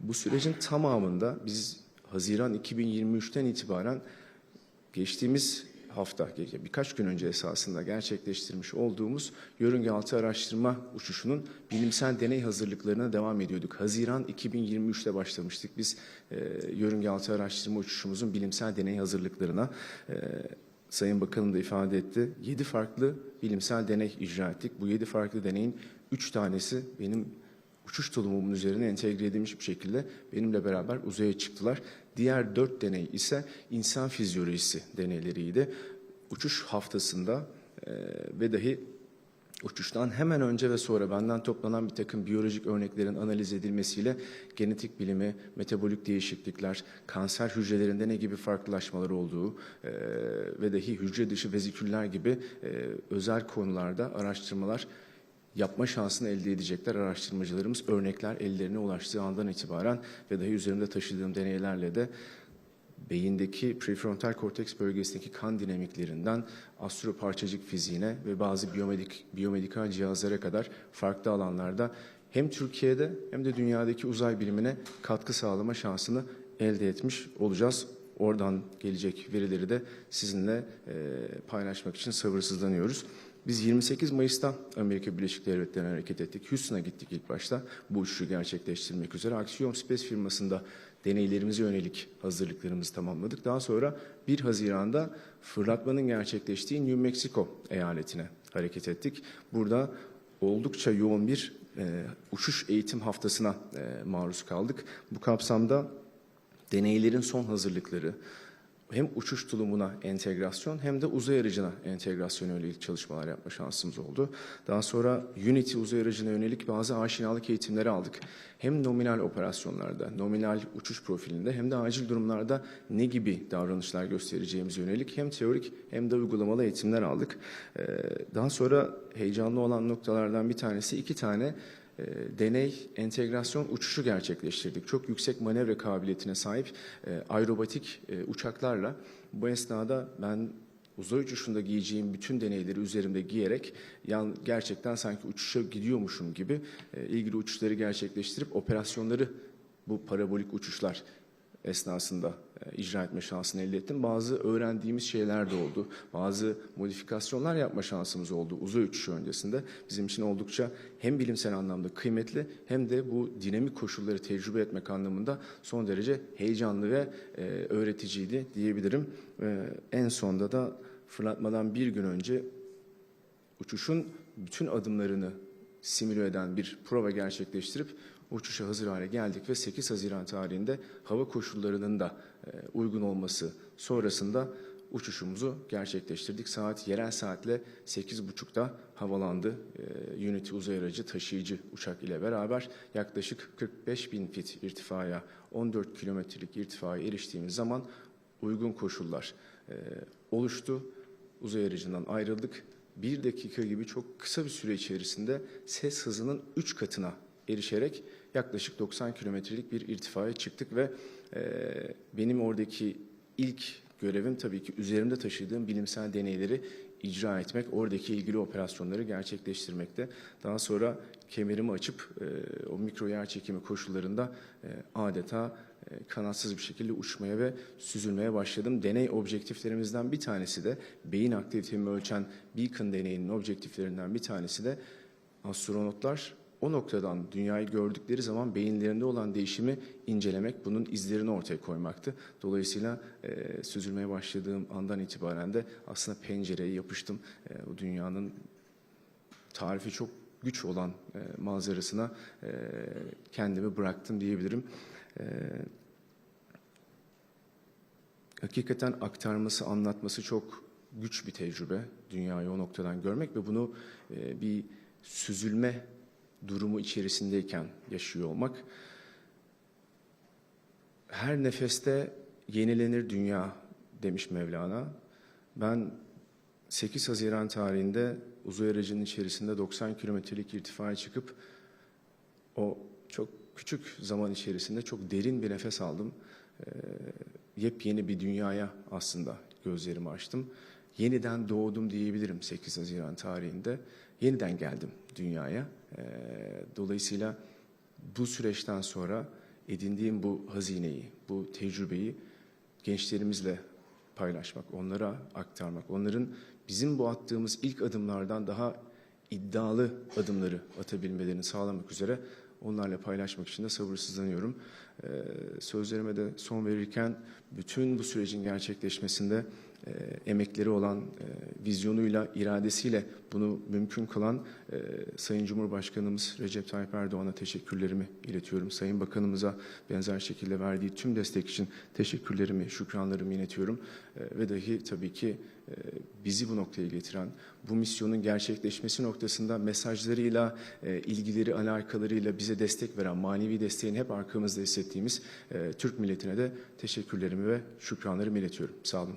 Bu sürecin tamamında biz Haziran 2023'ten itibaren geçtiğimiz hafta, birkaç gün önce esasında gerçekleştirmiş olduğumuz yörünge altı araştırma uçuşunun bilimsel deney hazırlıklarına devam ediyorduk. Haziran 2023'te başlamıştık biz e, yörünge altı araştırma uçuşumuzun bilimsel deney hazırlıklarına. E, Sayın Bakanım da ifade etti. 7 farklı bilimsel deney icra ettik. Bu 7 farklı deneyin 3 tanesi benim uçuş tulumumun üzerine entegre edilmiş bir şekilde benimle beraber uzaya çıktılar. Diğer dört deney ise insan fizyolojisi deneyleriydi. Uçuş haftasında e, ve dahi uçuştan hemen önce ve sonra benden toplanan bir takım biyolojik örneklerin analiz edilmesiyle genetik bilimi, metabolik değişiklikler, kanser hücrelerinde ne gibi farklılaşmalar olduğu e, ve dahi hücre dışı veziküller gibi e, özel konularda araştırmalar yapma şansını elde edecekler araştırmacılarımız. Örnekler ellerine ulaştığı andan itibaren ve dahi üzerimde taşıdığım deneylerle de beyindeki prefrontal korteks bölgesindeki kan dinamiklerinden astroparçacık fiziğine ve bazı biyomedik, biyomedikal cihazlara kadar farklı alanlarda hem Türkiye'de hem de dünyadaki uzay bilimine katkı sağlama şansını elde etmiş olacağız. Oradan gelecek verileri de sizinle e, paylaşmak için sabırsızlanıyoruz. Biz 28 Mayıs'ta Amerika Birleşik Devletleri'ne hareket ettik. Houston'a gittik ilk başta bu uçuşu gerçekleştirmek üzere. Axiom Space firmasında deneylerimize yönelik hazırlıklarımızı tamamladık. Daha sonra 1 Haziran'da fırlatmanın gerçekleştiği New Mexico eyaletine hareket ettik. Burada oldukça yoğun bir e, uçuş eğitim haftasına e, maruz kaldık. Bu kapsamda deneylerin son hazırlıkları, hem uçuş tulumuna entegrasyon hem de uzay aracına entegrasyon yönelik çalışmalar yapma şansımız oldu. Daha sonra Unity uzay aracına yönelik bazı aşinalık eğitimleri aldık. Hem nominal operasyonlarda, nominal uçuş profilinde hem de acil durumlarda ne gibi davranışlar göstereceğimize yönelik hem teorik hem de uygulamalı eğitimler aldık. Ee, daha sonra heyecanlı olan noktalardan bir tanesi iki tane e, deney entegrasyon uçuşu gerçekleştirdik. Çok yüksek manevra kabiliyetine sahip e, aerobatik e, uçaklarla bu esnada ben uzay uçuşunda giyeceğim bütün deneyleri üzerimde giyerek yan, gerçekten sanki uçuşa gidiyormuşum gibi e, ilgili uçuşları gerçekleştirip operasyonları bu parabolik uçuşlar esnasında e, icra etme şansını elde ettim. Bazı öğrendiğimiz şeyler de oldu. Bazı modifikasyonlar yapma şansımız oldu uzay uçuşu öncesinde. Bizim için oldukça hem bilimsel anlamda kıymetli hem de bu dinamik koşulları tecrübe etmek anlamında son derece heyecanlı ve e, öğreticiydi diyebilirim. E, en sonda da fırlatmadan bir gün önce uçuşun bütün adımlarını simüle eden bir prova gerçekleştirip uçuşa hazır hale geldik ve 8 Haziran tarihinde hava koşullarının da e, uygun olması sonrasında uçuşumuzu gerçekleştirdik. Saat yerel saatle 8.30'da havalandı. E, Unity uzay aracı taşıyıcı uçak ile beraber yaklaşık 45 bin fit irtifaya, 14 kilometrelik irtifaya eriştiğimiz zaman uygun koşullar e, oluştu. Uzay aracından ayrıldık. Bir dakika gibi çok kısa bir süre içerisinde ses hızının 3 katına erişerek yaklaşık 90 kilometrelik bir irtifaya çıktık ve e, benim oradaki ilk görevim tabii ki üzerimde taşıdığım bilimsel deneyleri icra etmek, oradaki ilgili operasyonları gerçekleştirmekte. Daha sonra kemerimi açıp e, o mikro yer çekimi koşullarında e, adeta e, kanatsız bir şekilde uçmaya ve süzülmeye başladım. Deney objektiflerimizden bir tanesi de beyin aktivitemi ölçen Beacon deneyinin objektiflerinden bir tanesi de astronotlar o noktadan dünyayı gördükleri zaman beyinlerinde olan değişimi incelemek, bunun izlerini ortaya koymaktı. Dolayısıyla e, süzülmeye başladığım andan itibaren de aslında pencereye yapıştım. E, o dünyanın tarifi çok güç olan e, manzarasına e, kendimi bıraktım diyebilirim. E, hakikaten aktarması, anlatması çok güç bir tecrübe. Dünyayı o noktadan görmek ve bunu e, bir süzülme durumu içerisindeyken yaşıyor olmak. Her nefeste yenilenir dünya demiş Mevlana. Ben 8 Haziran tarihinde uzay aracının içerisinde 90 kilometrelik irtifaya çıkıp o çok küçük zaman içerisinde çok derin bir nefes aldım. Ee, yepyeni bir dünyaya aslında gözlerimi açtım. Yeniden doğdum diyebilirim 8 Haziran tarihinde. Yeniden geldim dünyaya. Ee, dolayısıyla bu süreçten sonra edindiğim bu hazineyi, bu tecrübeyi gençlerimizle paylaşmak, onlara aktarmak, onların bizim bu attığımız ilk adımlardan daha iddialı adımları atabilmelerini sağlamak üzere onlarla paylaşmak için de sabırsızlanıyorum. Ee, sözlerime de son verirken bütün bu sürecin gerçekleşmesinde e, emekleri olan, e, vizyonuyla, iradesiyle bunu mümkün kılan e, Sayın Cumhurbaşkanımız Recep Tayyip Erdoğan'a teşekkürlerimi iletiyorum. Sayın Bakanımıza benzer şekilde verdiği tüm destek için teşekkürlerimi, şükranlarımı iletiyorum. E, ve dahi tabii ki e, bizi bu noktaya getiren, bu misyonun gerçekleşmesi noktasında mesajlarıyla, e, ilgileri, alakalarıyla bize destek veren, manevi desteğini hep arkamızda hissettiğimiz e, Türk milletine de teşekkürlerimi ve şükranlarımı iletiyorum. Sağ olun.